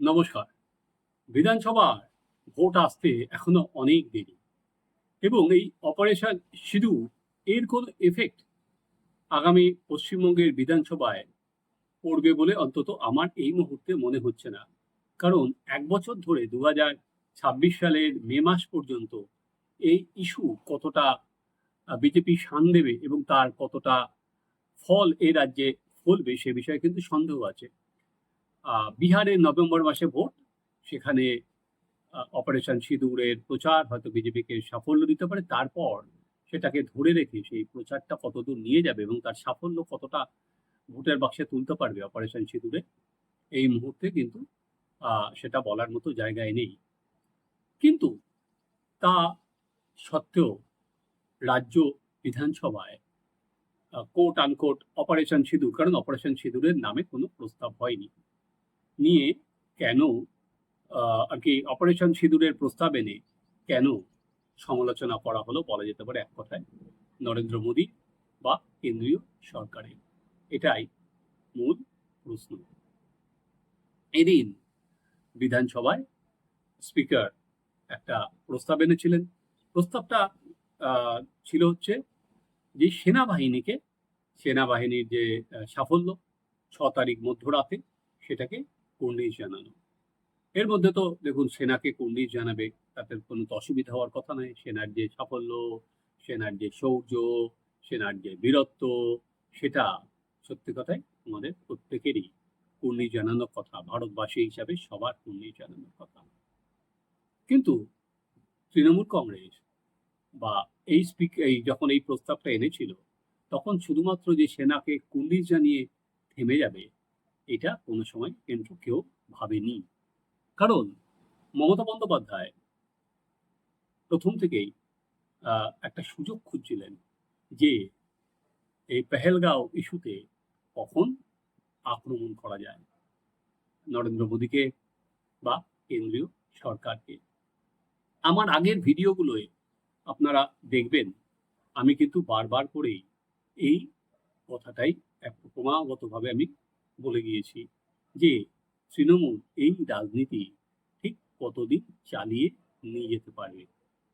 নমস্কার। বিধানসভার ভোট আসতে এখনও অনেক দেরি এবং এই অপারেশন সিঁদুর এর কোনো এফেক্ট আগামী পশ্চিমবঙ্গের বিধানসভায় পড়বে বলে অন্তত আমার এই মুহূর্তে মনে হচ্ছে না। কারণ এক বছর ধরে দু ছাব্বিশ সালের মে মাস পর্যন্ত এই ইস্যু কতটা বিজেপি শান দেবে এবং তার কতটা ফল এ রাজ্যে ফলবে সে বিষয়ে কিন্তু সন্দেহ আছে। বিহারে নভেম্বর মাসে ভোট। সেখানে অপারেশন সিঁদুরের প্রচার হয়তো বিজেপিকে সাফল্য দিতে পারে। তারপর সেটাকে ধরে রেখে সেই প্রচারটা কতদূর নিয়ে যাবে এবং তার সাফল্য কতটা ভোটের বাক্সে তুলতে পারবে অপারেশন সিঁদুরে, এই মুহূর্তে কিন্তু সেটা বলার মতো জায়গায় নেই। কিন্তু তা সত্ত্বেও রাজ্য বিধানসভায় কোর্ট আনকোর্ট অপারেশন সিঁদুর, কারণ অপারেশন সিঁদুরের নামে কোনো প্রস্তাব হয়নি। নিয়ে কেন আর কি অপারেশন সিঁদুরের প্রস্তাব এনে কেন সমালোচনা করা হলো বলা যেতে পারে এক কথায়, নরেন্দ্র মোদী বা কেন্দ্রীয় সরকারের? এটাই মূল প্রশ্ন। এদিন বিধানসভায় স্পিকার একটা প্রস্তাব এনেছিলেন। প্রস্তাবটা ছিল হচ্ছে যে সেনাবাহিনীকে, সেনাবাহিনীর যে সাফল্য, ছ তারিখ মধ্যরাতে সেটাকে কুর্নিশ জানানো এর মধ্যে তো দেখুন, সেনাকে কুর্নিশ জানাবে, তাতে কোনো অসুবিধা হওয়ার কথা নয়। সেনার যে সাফল্য, সেনার যে শৌর্য, সেনার যে বীরত্ব, সেটা সত্যি কথাই আমাদের প্রত্যেকেরই কুর্নিশ জানানোর কথা, ভারতবাসী হিসাবে সবার কুর্নিশ জানানোর কথা। কিন্তু তৃণমূল কংগ্রেস বা এই স্পিক এই যখন এই প্রস্তাবটা এনেছিল, তখন শুধুমাত্র যে সেনাকে কুর্নিশ জানিয়ে থেমে যাবে এটা কোনো সময় কেন্দ্র কেউ ভাবেনি। কারণ মমতা বন্দ্যোপাধ্যায় প্রথম থেকেই একটা সুযোগ খুঁজছিলেন যে এই পেহেলগাঁও ইস্যুতে কখন আক্রমণ করা যায়। নরেন্দ্র মোদীকে বা কেন্দ্রীয় সরকারকে। আমার আগের ভিডিওগুলোয় আপনারা দেখবেন, আমি কিন্তু বারবার করেই এই কথাটাই ক্রমাগতভাবে আমি বলে গিয়েছি যে, তৃণমূল এই রাজনীতি ঠিক কতদিন চালিয়ে নিয়ে যেতে পারবে?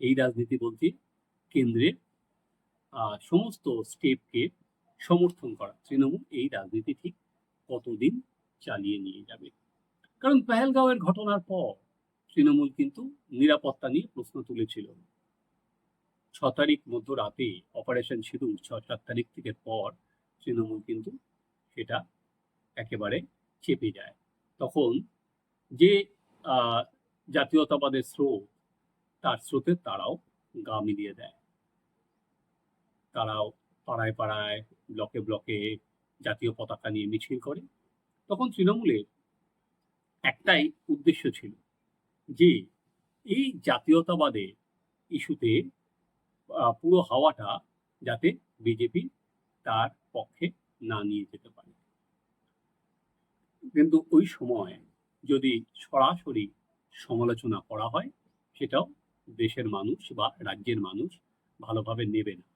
এই রাজনীতি বলতে কেন্দ্রের সমস্ত স্টেপকে সমর্থন করা। তৃণমূল এই রাজনীতি ঠিক কতদিন চালিয়ে নিয়ে যাবে? কারণ পেহেলগাঁওয়ের ঘটনার পর তৃণমূল কিন্তু নিরাপত্তা নিয়ে প্রশ্ন তুলেছিল। ছ তারিখ মধ্যরাতে অপারেশন সিঁদুর, ছ সাত তারিখ থেকে পর তৃণমূল কিন্তু সেটা একেবারে চেপে যায়। তখন যে জাতীয়তাবাদের স্রোত, তার স্রোতে তারাও গা মিলিয়ে দেয়। তারাও পাড়ায় পাড়ায়, ব্লকে ব্লকে জাতীয় পতাকা নিয়ে মিছিল করে। তখন তৃণমূলের একটাই উদ্দেশ্য ছিল যে, এই জাতীয়তাবাদের ইস্যুতে পুরো হাওয়াটা যাতে বিজেপি তার পক্ষে না নিয়ে যেতে পারে। কিন্তু ওই সময় যদি সরাসরি সমালোচনা করা হয়, সেটাও দেশের মানুষ বা রাজ্যের মানুষ ভালোভাবে নেবে না।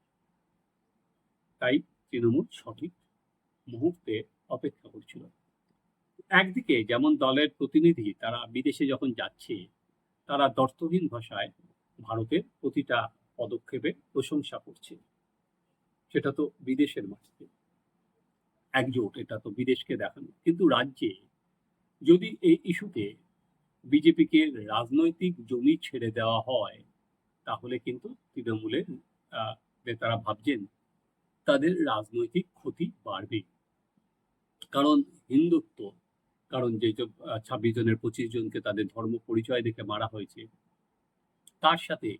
তাই তৃণমূল সঠিক মুহূর্তে অপেক্ষা করছিল। একদিকে যেমন দলের প্রতিনিধি তারা বিদেশে যখন যাচ্ছে, তারা দর্থহীন ভাষায় ভারতের প্রতিটা পদক্ষেপের প্রশংসা করছে। সেটা তো বিদেশের মাটিতে একজোট, এটা তো বিদেশকে দেখানো। কিন্তু রাজ্যে যদি এই ইস্যুতে বিজেপিকে রাজনৈতিক জমি ছেড়ে দেওয়া হয়, তাহলে কিন্তু তৃণমূলের নেতারা ভাবছেন, তাদের রাজনৈতিক ক্ষতি বাড়বে। কারণ হিন্দুত্ব, কারণ যে ছাব্বিশ জনের পঁচিশ জনকে তাদের ধর্ম পরিচয় দেখে মারা হয়েছে, তার সাথে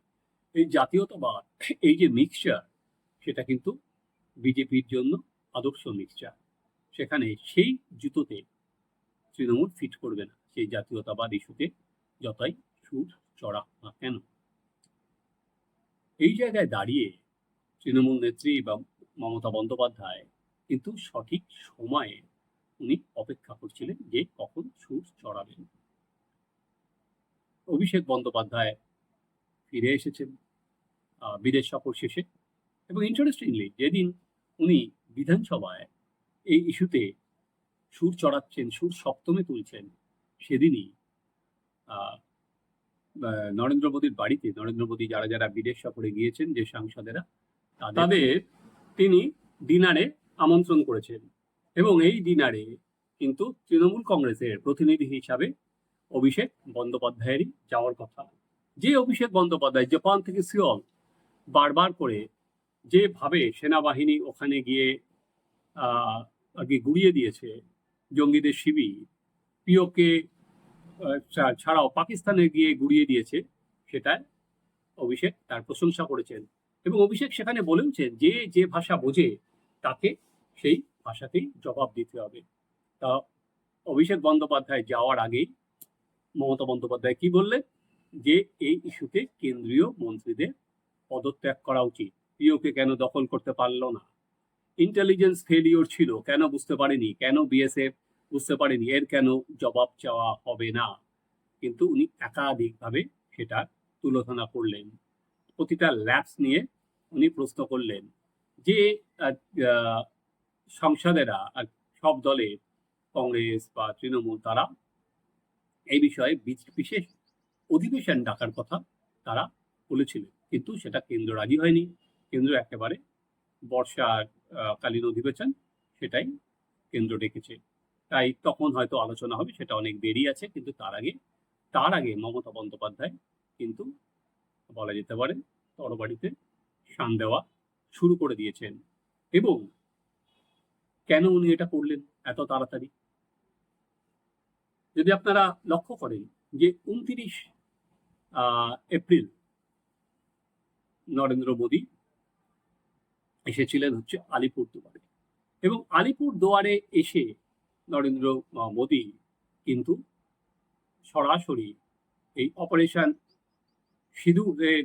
এই জাতীয়তাবাদ, এই যে মিক্সচার সেটা কিন্তু বিজেপির জন্য আদর্শ মিক্সচার সেখানে সেই জুতোতে তৃণমূল ফিট করবে না। সেই জাতীয়তাবাদ ইস্যুতে যতই সুর চড়া না কেন। এই জায়গায় দাঁড়িয়ে তৃণমূল নেত্রী বা মমতা বন্দ্যোপাধ্যায় কিন্তু সঠিক সময়ে উনি অপেক্ষা করছিলেন যে কখন সুর চড়াবেন। অভিষেক বন্দ্যোপাধ্যায় ফিরে এসেছেন বিদেশ সফর শেষে। এবং ইন্টারেস্টিংলি যেদিন উনি বিধানসভায় এই ইস্যুতে সুর চড়াচ্ছেন সুর সপ্তমে তুলছেন সেদিনই নরেন্দ্র মোদীর বাড়িতে। নরেন্দ্র মোদী যারা যারা বিদেশ সফরে গিয়েছেন যে সাংসদেরা তাদের- তিনি ডিনারে আমন্ত্রণ করেছেন। এবং এই ডিনারে কিন্তু তৃণমূল কংগ্রেসের প্রতিনিধি হিসাবে অভিষেক বন্দ্যোপাধ্যায়েরই যাওয়ার কথা। যে অভিষেক বন্দ্যোপাধ্যায় জাপান থেকে সিওল বারবার করে যেভাবে সেনাবাহিনী ওখানে গিয়ে আগে গুড়িয়ে দিয়েছে জঙ্গিদের শিবির। পিওকে ছাড়াও পাকিস্তানে গিয়ে গুড়িয়ে দিয়েছে সেটা অভিষেক, তার প্রশংসা করেছেন। এবং অভিষেক সেখানে বলেওছেন যে যে ভাষা বোঝে তাকে সেই ভাষাতেই জবাব দিতে হবে। তা অভিষেক বন্দ্যোপাধ্যায় যাওয়ার আগেই মমতা বন্দ্যোপাধ্যায় কি বললেন? যে এই ইস্যুতে কেন্দ্রীয় মন্ত্রীদের পদত্যাগ করা উচিত। পিওকে কেন দখল করতে পারল না? ইন্টেলিজেন্স ফেলিওর ছিল, কেন বুঝতে পারেনি, কেন বিএসএফ বুঝতে পারেনি, এর কেন জবাব চাওয়া হবে না? কিন্তু উনি একাধিকভাবে সেটা তুলোধনা করলেন। প্রতিটা ল্যাবস নিয়ে উনি প্রশ্ন করলেন যে সংসদেরা সব দলের কংগ্রেস বা তৃণমূল তারা এই বিষয়ে বিশেষ অধিবেশন ডাকার কথা তারা বলেছিলেন। কিন্তু সেটা কেন্দ্র রাজি হয়নি। কেন্দ্র একেবারে বর্ষার কালীন অধিবেশন, সেটাই কেন্দ্র ডেকেছে। তাই তখন হয়তো আলোচনা হবে, সেটা অনেক দেরি আছে, কিন্তু তার আগে তার আগে মমতা বন্দ্যোপাধ্যায় কিন্তু বলা যেতে পারে তরবারিতে শান দেওয়া শুরু করে দিয়েছেন। এবং কেন উনি এটা করলেন এত তাড়াতাড়ি? যদি আপনারা লক্ষ্য করেন যে উনত্রিশ এপ্রিল নরেন্দ্র মোদী এসেছিলেন হচ্ছে আলিপুর দুয়ারে। এবং আলিপুর দুয়ারে এসে নরেন্দ্র মোদী কিন্তু সরাসরি এই অপারেশন সিঁদুরের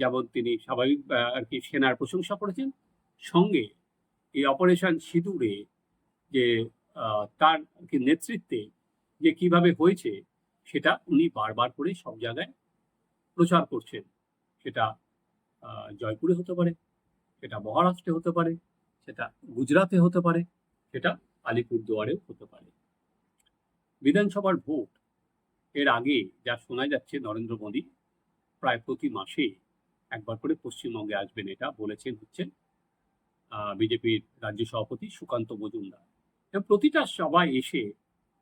যেমন তিনি স্বাভাবিক আর কি সেনার প্রশংসা করেছেন, সঙ্গে এই অপারেশন সিঁদুরে যে তার কি নেতৃত্বে যে কীভাবে হয়েছে, সেটা উনি বারবার করে সব জায়গায় প্রচার করছেন। সেটা জয়পুরে হতে পারে। সেটা মহারাষ্ট্রে হতে পারে, সেটা গুজরাতে হতে পারে, সেটা আলিপুরদুয়ারেও হতে পারে। বিধানসভার ভোট এর আগে যা শোনা যাচ্ছে নরেন্দ্র মোদী, প্রায় প্রতি মাসে একবার করে পশ্চিমবঙ্গে আসবেন এটা বলেছেন হচ্ছেন বিজেপির রাজ্য সভাপতি সুকান্ত মজুমদার। এবং প্রতিটা সভায় এসে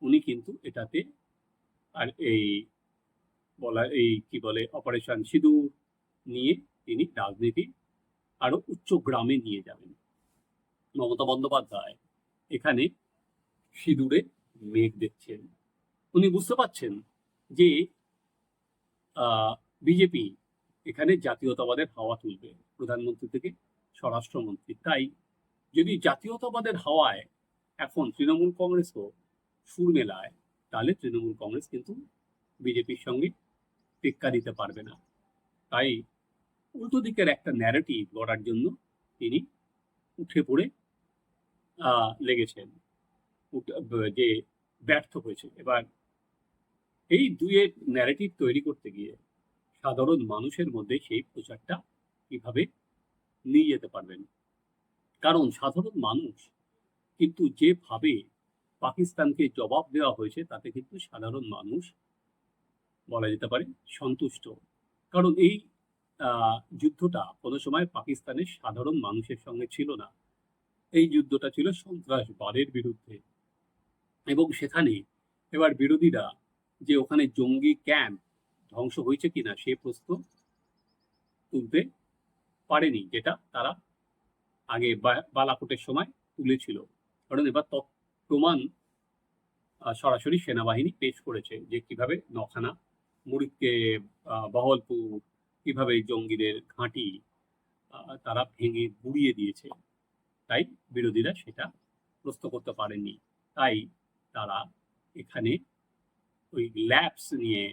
উনি কিন্তু এটাতে আর এই বলা, এই কি বলে, অপারেশন সিঁদুর নিয়ে তিনি রাজনীতি আরও উচ্চ গ্রামে নিয়ে যাবেন। মমতা বন্দ্যোপাধ্যায় এখানে সিঁদুরে মেঘ দেখছেন। উনি বুঝতে পারছেন যে বিজেপি এখানে জাতীয়তাবাদের হাওয়া তুলবে, প্রধানমন্ত্রী থেকে স্বরাষ্ট্রমন্ত্রী। তাই যদি জাতীয়তাবাদের হাওয়ায় এখন তৃণমূল কংগ্রেসও সুর মেলায়, তাহলে তৃণমূল কংগ্রেস কিন্তু বিজেপির সঙ্গে টেক্কা দিতে পারবে না। তাই উল্টো দিকের একটা ন্যারেটিভ গড়ার জন্য তিনি উঠে পড়ে লেগেছেন। যে ব্যর্থ হয়েছে। এবার এই দুয়ের ন্যারেটিভ তৈরি করতে গিয়ে সাধারণ মানুষের মধ্যে সেই প্রচারটা কীভাবে নিয়ে যেতে পারবেন? কারণ সাধারণ মানুষ কিন্তু যেভাবে পাকিস্তানকে জবাব দেওয়া হয়েছে, তাতে কিন্তু সাধারণ মানুষ বলা যেতে পারে সন্তুষ্ট। কারণ এই যুদ্ধটা কোনো সময় পাকিস্তানের সাধারণ মানুষের সঙ্গে ছিল না। এই যুদ্ধটা ছিল সন্ত্রাসবাদের বিরুদ্ধে। এবং সেখানে এবার বিরোধীরা যে ওখানে জঙ্গি ক্যাম্প ধ্বংস হয়েছে কিনা সে প্রশ্ন তুলতে পারেনি যেটা তারা আগে বালাকোটের সময় তুলেছিল। কারণ এবার প্রমাণ সরাসরি সেনাবাহিনী পেশ করেছে যে কীভাবে নখানা আহ, বহলপুর কীভাবে জঙ্গিদের ঘাঁটি তারা ভেঙে গুড়িয়ে দিয়েছে, তাই বিরোধীরা সেটা প্রশ্ন করতে পারেননি। তাই তারা এখানে ওই ল্যাবস নিয়ে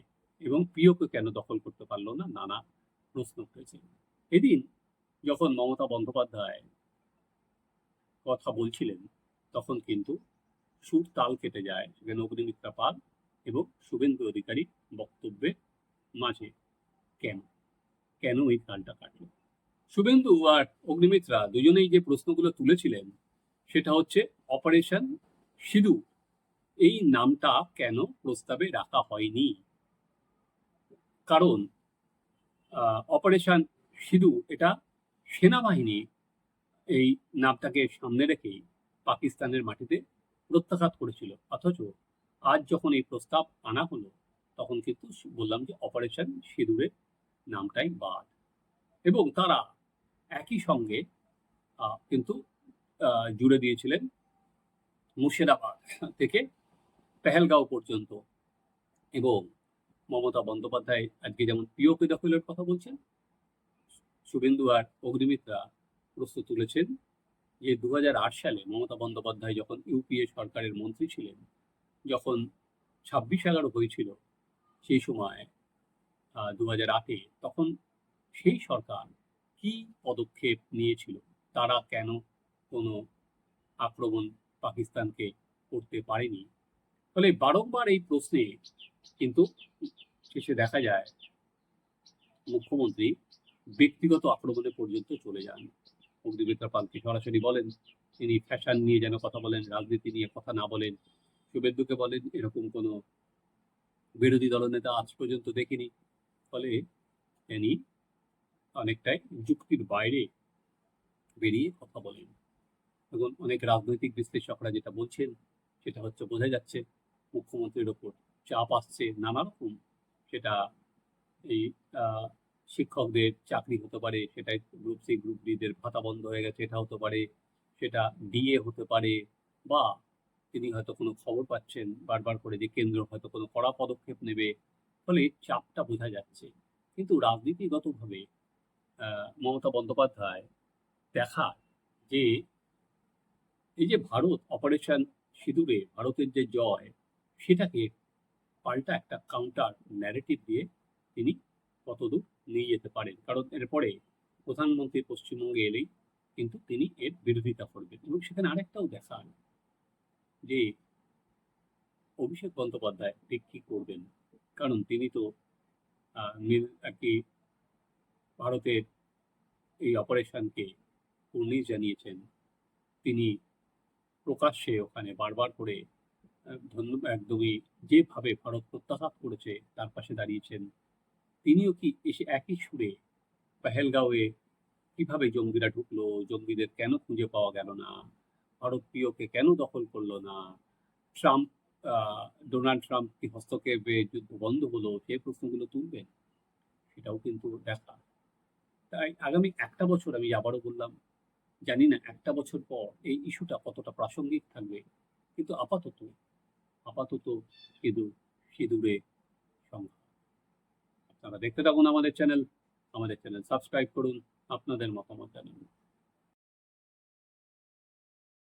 এবং পিওকে কেন দখল করতে পারল না, নানা প্রশ্ন উঠেছে। এদিন যখন মমতা বন্দ্যোপাধ্যায় কথা বলছিলেন, তখন কিন্তু সুর তাল কেটে যায় সেখানে অগ্নিমিত্রা পাল এবং শুভেন্দু অধিকারী বক্তব্যের মাঝে কেন? কেন এই তালটা কাটলো? শুভেন্দু আর অগ্নিমিত্রা দুজনেই যে প্রশ্নগুলো তুলেছিলেন, সেটা হচ্ছে অপারেশন সিধু এই নামটা কেন প্রস্তাবে রাখা হয়নি? কারণ অপারেশন সিধু এটা সেনাবাহিনী এই নামটাকে সামনে রেখেই পাকিস্তানের মাটিতে প্রত্যাঘাত করেছিল। অথচ আজ যখন এই প্রস্তাব আনা হলো, তখন কিন্তু বললাম যে অপারেশন সিঁদুরের নামটাই বাদ। এবং তারা একই সঙ্গে কিন্তু জুড়ে দিয়েছিলেন মুর্শিদাবাদ থেকে পেহেলগাঁও পর্যন্ত। এবং মমতা বন্দ্যোপাধ্যায় আজকে যেমন পিওকে দখলের কথা বলছেন, শুভেন্দু আর অগ্নিমিত্রা প্রস্তুত তুলেছেন যে দু হাজার আট সালে মমতা বন্দ্যোপাধ্যায় যখন ইউপিএ সরকারের মন্ত্রী ছিলেন, যখন ছাব্বিশ এগারো হয়েছিল, সেই সময় দু হাজার আটে, তখন সেই সরকার কি পদক্ষেপ নিয়েছিল? তারা কেন কোনো আক্রমণ পাকিস্তানকে করতে পারেনি? ফলে বারংবার এই প্রশ্নে কিন্তু শেষে দেখা যায়, মুখ্যমন্ত্রী ব্যক্তিগত আক্রমণে পর্যন্ত চলে যান। অগ্নিমিত্রা পালকে সরাসরি বলেন, তিনি ফ্যাশন নিয়ে যেন কথা বলেন, রাজনীতি নিয়ে কথা না বলেন। শুভেন্দুকে বলেন, এরকম কোনো বিরোধী দলনেতা আজ পর্যন্ত দেখিনি। ফলে তিনি অনেকটাই যুক্তির বাইরে বেরিয়ে কথা বলেন। এবং অনেক রাজনৈতিক বিশ্লেষকরা যেটা বলছেন, সেটা হচ্ছে বোঝা যাচ্ছে মুখ্যমন্ত্রীর ওপর চাপ আসছে নানা রকম। সেটা এই শিক্ষকদের চাকরি হতে পারে সেটা গ্রুপ সি গ্রুপ ডিদের ভাতা বন্ধ হয়ে গেছে, এটা হতে পারে, সেটা ডিএ হতে পারে, বা তিনি হয়তো কোনো খবর পাচ্ছেন, বারবার করে যে কেন্দ্র হয়তো কোনো কড়া পদক্ষেপ নেবে ফলে চাপটা বোঝা যাচ্ছে। কিন্তু রাজনীতিগতভাবে মমতা বন্দ্যোপাধ্যায় দেখা যে, এই যে ভারত অপারেশন সিঁদুরে, ভারতের যে জয়, সেটাকে পাল্টা একটা কাউন্টার ন্যারেটিভ দিয়ে তিনি কতদূর নিয়ে যেতে পারেন। কারণ এরপরে প্রধানমন্ত্রী পশ্চিমবঙ্গে এলেই কিন্তু তিনি এর বিরোধিতা করবেন। এবং সেখানে আরেকটাও দেখান যে, অভিষেক বন্দ্যোপাধ্যায় ঠিক কি করবেন? কারণ তিনি তো কি ভারতের এই অপারেশনকে উনিশ জানিয়েছেন। তিনি প্রকাশ্যে ওখানে বারবার করে একদমই যেভাবে ভারত প্রত্যাঘাত করেছে তার পাশে দাঁড়িয়েছেন। তিনিও কি এসে একই সুরে পেহেলগাঁওয়ে কীভাবে জঙ্গিরা ঢুকলো, জঙ্গিদের কেন খুঁজে পাওয়া গেল না? ভারত প্রিয়কে কেন দখল করল না? ট্রাম্প ডোনাল্ড ট্রাম্প কি হস্তক্ষেপে যুদ্ধ বন্ধ হলো, সেই প্রশ্নগুলো তুলবেন, সেটাও কিন্তু দেখা। তাই আগামী একটা বছর আমি আবারও বললাম, জানি না একটা বছর পর এই ইস্যুটা কতটা প্রাসঙ্গিক থাকবে, কিন্তু আপাতত আপাতত সিঁদুর, সিঁদুরে সংখ্যা। আপনারা দেখতে থাকুন আমাদের চ্যানেল আমাদের চ্যানেল সাবস্ক্রাইব করুন, আপনাদের মতামত জানান।